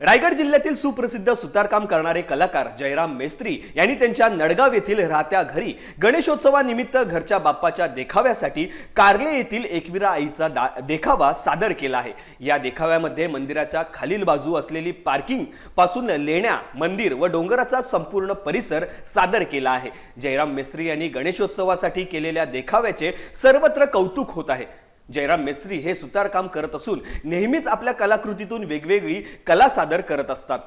रायगड जिल्ह्यातील सुप्रसिद्ध सुतारकाम करणारे कलाकार जयराम मेस्त्री यांनी त्यांच्या नडगाव येथील राहत्या घरी गणेशोत्सवानिमित्त घरच्या बाप्पाच्या देखाव्यासाठी कार्ले येथील एकविरा आईचा दा- देखावा सादर केला आहे. या देखाव्यामध्ये मंदिराच्या खालील बाजू असलेली पार्किंगपासून लेण्या मंदिर व डोंगराचा संपूर्ण परिसर सादर केला आहे. जयराम मेस्त्री यांनी गणेशोत्सवासाठी केलेल्या देखाव्याचे सर्वत्र कौतुक होत आहे. जयराम मेस्त्री हे सुतारकाम करत असून नेहमीच आपल्या कलाकृतीतून वेगवेगळी कला सादर करत असतात.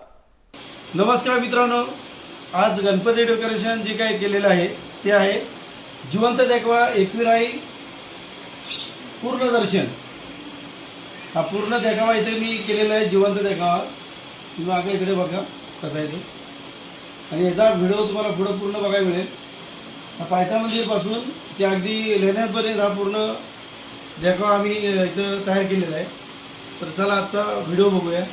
नमस्कार मित्रांनो. आज गणपती डेकोरेशन जे काही केलेलं आहे ते आहे जिवंत देखवा एकविराई पूर्ण दर्शन. हा पूर्ण देखावा इथे मी केलेला आहे जिवंत देखावा. तुम्ही मागे इकडे बघा कसा आहे तो. आणि याचा व्हिडिओ तुम्हाला पुढं पूर्ण बघायला मिळेल. हा पायथामंदिरपासून ते अगदी लेण्यांपर्यंत हा पूर्ण देखावा आम्ही इथं तयार केलेला आहे. तर चला आजचा व्हिडिओ बघूया.